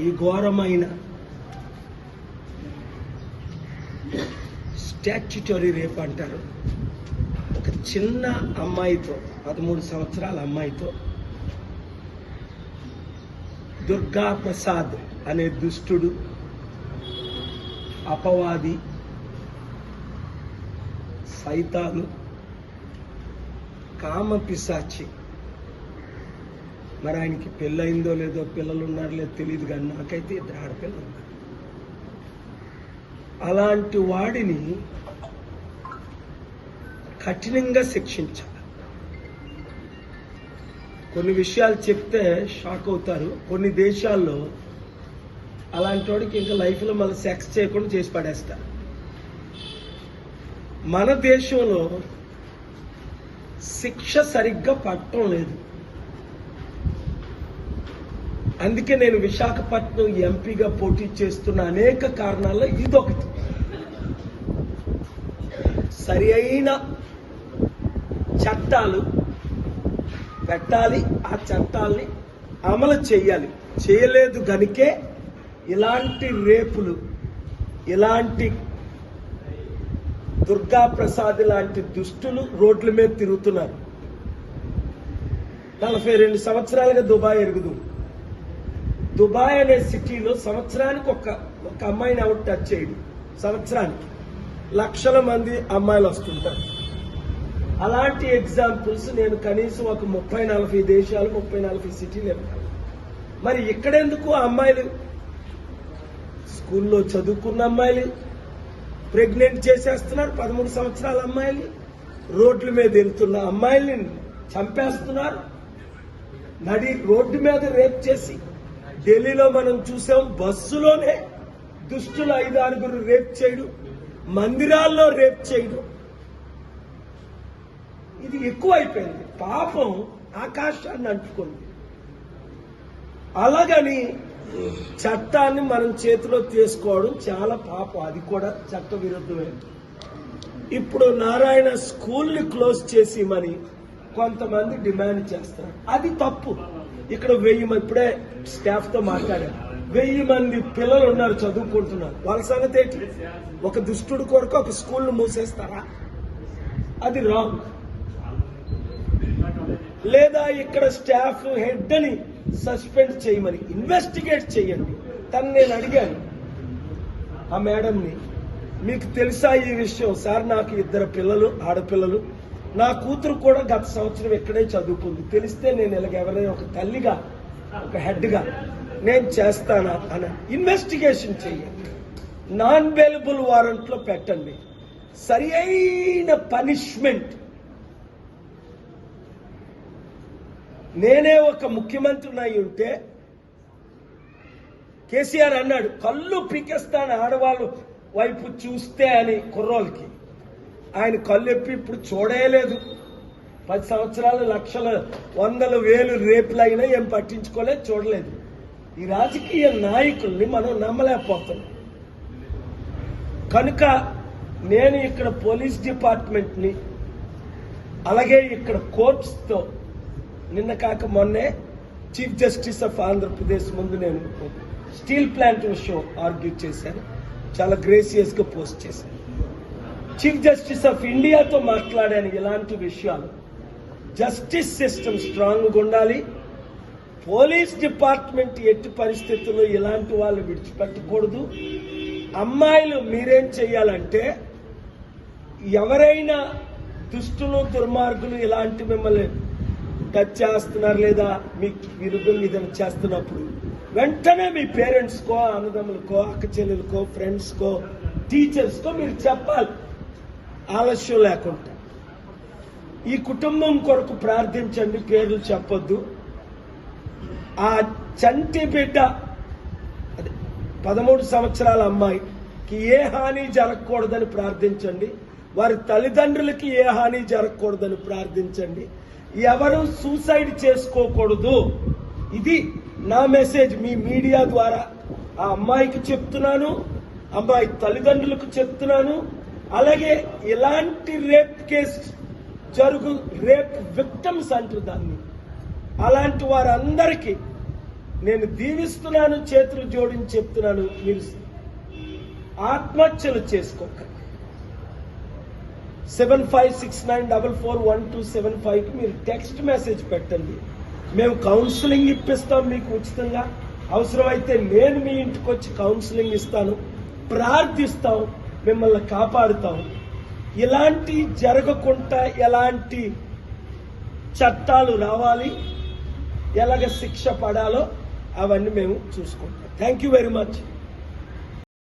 ఈ ఘోరమైన statutory rape అంటారు. ఒక చిన్న అమ్మాయితో పదమూడు సంవత్సరాల అమ్మాయితో దుర్గా ప్రసాద్ అనే దుష్టుడు అపవాది సైతాలు కామ పిశాచి మరి ఆయనకి పెళ్ళయిందో లేదో పిల్లలు ఉన్నారో లేదో తెలియదు కానీ నాకైతే ఇద్దరు ఆడపిల్లలు ఉన్నారు. అలాంటి వాడిని కఠినంగా శిక్షించాలి. కొన్ని విషయాలు చెప్తే షాక్ అవుతారు. కొన్ని దేశాల్లో అలాంటి వాడికి ఇంకా లైఫ్లో మళ్ళీ సెక్స్ చేయకుండా చేసి పడేస్తారు. మన దేశంలో శిక్ష సరిగ్గా పట్టడం లేదు. అందుకే నేను విశాఖపట్నం ఎంపీగా పోటీ చేస్తున్న అనేక కారణాల్లో ఇదొకటి. సరి అయిన చట్టాలు పెట్టాలి ఆ చట్టాల్ని అమలు చేయాలి. చేయలేదు గనికే ఇలాంటి రేపులు ఇలాంటి దుర్గా ప్రసాద్ లాంటి దుష్టులు రోడ్ల మీద తిరుగుతున్నారు. నలభై రెండు సంవత్సరాలుగా దుబాయ్ ఎరుగుదు దుబాయ్ అనే సిటీలో సంవత్సరానికి ఒక ఒక అమ్మాయిని అవుట్ టచ్ చేయడు. సంవత్సరానికి. లక్షల మంది అమ్మాయిలు వస్తుంటారు. అలాంటి ఎగ్జాంపుల్స్ నేను కనీసం ఒక ముప్పై నలభై దేశాలు ముప్పై నలభై సిటీలు వెళ్తాను మరి ఇక్కడెందుకు ఆ అమ్మాయిలు? స్కూల్లో చదువుకున్న అమ్మాయిలు ప్రెగ్నెంట్ చేసేస్తున్నారు పదమూడు సంవత్సరాల అమ్మాయిలు రోడ్ల మీద వెళ్తున్న అమ్మాయిల్ని చంపేస్తున్నారు. నడి రోడ్డు మీద రేప్ చేసి ఢిల్లీలో మనం చూసాం బస్సులోనే దుష్టులు ఐదు ఆరుగురు రేప్ చేయడం మందిరాల్లో రేప్ చేయడం. ఇది ఎక్కువ అయిపోయింది పాపం ఆకాశాన్ని అంటుకుంది. అలాగని చట్టాన్ని మనం చేతిలో తీసుకోవడం చాలా పాపం. అది కూడా చట్ట విరుద్ధమే ఇప్పుడు నారాయణ స్కూల్ని క్లోజ్ చేసి మరి కొంతమంది డిమాండ్ చేస్తారు. అది తప్పు. ఇక్కడ వెయ్యి మంది ఇప్పుడే స్టాఫ్తో మాట్లాడారు వెయ్యి మంది పిల్లలు ఉన్నారు చదువుకుంటున్నారు. వాళ్ళ సంగతి ఏంటి? ఒక దుష్టుడు కొరకు ఒక స్కూల్ మూసేస్తారా? అది రాంగ్. లేదా ఇక్కడ స్టాఫ్ హెడ్ అని సస్పెండ్ చేయమని ఇన్వెస్టిగేట్ చేయండి. తను నేను అడిగాను ఆ మేడంని మీకు తెలుసా ఈ విషయం? సార్ నాకు ఇద్దరు పిల్లలు ఆడపిల్లలు నా కూతురు కూడా గత సంవత్సరం ఇక్కడే చదువుకుంది. తెలిస్తే నేను ఇలాగ ఎవరైనా ఒక తల్లిగా ఒక హెడ్గా నేను చేస్తానా అని ఇన్వెస్టిగేషన్ చేయండి నాన్ అవైలబుల్ వారెంట్లో పెట్టండి. సరి అయిన పనిష్మెంట్ నేనే ఒక ముఖ్యమంత్రిని అయి ఉంటే కేసీఆర్ అన్నాడు కళ్ళు పీకేస్తాను ఆడవాళ్ళు వైపు చూస్తే అని కుర్రోళ్ళకి. ఆయన కళ్ళెప్పి ఇప్పుడు చూడలేదు పది సంవత్సరాలు లక్షల వందల వేలు రేపులైనా ఏం పట్టించుకోలేదు చూడలేదు. ఈ రాజకీయ నాయకుల్ని మనం నమ్మలేకపోతున్నాం. కనుక నేను ఇక్కడ పోలీస్ డిపార్ట్మెంట్ని అలాగే ఇక్కడ కోర్ట్స్తో నిన్న కాక మొన్నే చీఫ్ జస్టిస్ ఆఫ్ ఆంధ్రప్రదేశ్ ముందు నేను స్టీల్ ప్లాంట్ విషయం ఆర్గ్యూ చేశాను. చాలా గ్రేసియస్గా పోస్ట్ చేశాను. చీఫ్ జస్టిస్ ఆఫ్ ఇండియాతో మాట్లాడాను ఇలాంటి విషయాలు. జస్టిస్ సిస్టమ్ స్ట్రాంగ్గా ఉండాలి. పోలీస్ డిపార్ట్మెంట్ ఎట్టి పరిస్థితుల్లో ఇలాంటి వాళ్ళు విడిచిపెట్టకూడదు. అమ్మాయిలు మీరేం చేయాలంటే ఎవరైనా దుష్టులు దుర్మార్గులు ఇలాంటి మిమ్మల్ని టచ్ చేస్తున్నారు లేదా మీకు విరుద్ధంగా ఏదైనా చేస్తున్నప్పుడు వెంటనే మీ పేరెంట్స్కో అన్నదమ్ములకో అక్క చెల్లెలకో ఫ్రెండ్స్కో టీచర్స్కో మీరు చెప్పాలి. ఆలస్యం లేకుండా. ఈ కుటుంబం కొరకు ప్రార్థించండి పేర్లు చెప్పొద్దు. ఆ చంటి బిడ్డ అదే పదమూడు సంవత్సరాల అమ్మాయికి ఏ హాని జరగకూడదని ప్రార్థించండి. వారి తల్లిదండ్రులకి ఏ హాని జరగకూడదని ప్రార్థించండి. ఎవరు సూసైడ్ చేసుకోకూడదు. ఇది నా మెసేజ్ మీ మీడియా ద్వారా. ఆ అమ్మాయికి చెప్తున్నాను అమ్మాయి తల్లిదండ్రులకు చెప్తున్నాను అలాగే ఇలాంటి రేప్ కేసు జరుగు రేప్ విక్టమ్స్ అంటారు దాన్ని. అలాంటి వారందరికీ నేను దీవిస్తున్నాను చేతులు జోడించి చెప్తున్నాను మీరు ఆత్మహత్యలు చేసుకోక seven five six nine double four one two seven ఫైవ్కి మీరు టెక్స్ట్ మెసేజ్ పెట్టండి. మేము కౌన్సిలింగ్ ఇప్పిస్తాం మీకు ఉచితంగా. అవసరమైతే నేను మీ ఇంటికి వచ్చి కౌన్సిలింగ్ ఇస్తాను. ప్రార్థిస్తాం. మిమ్మల్ని కాపాడుతాం ఇలాంటి జరగకుండా ఎలాంటి చట్టాలు రావాలి ఎలాగ శిక్ష పడాలో అవన్నీ మేము చూసుకుంటాం. Thank you very much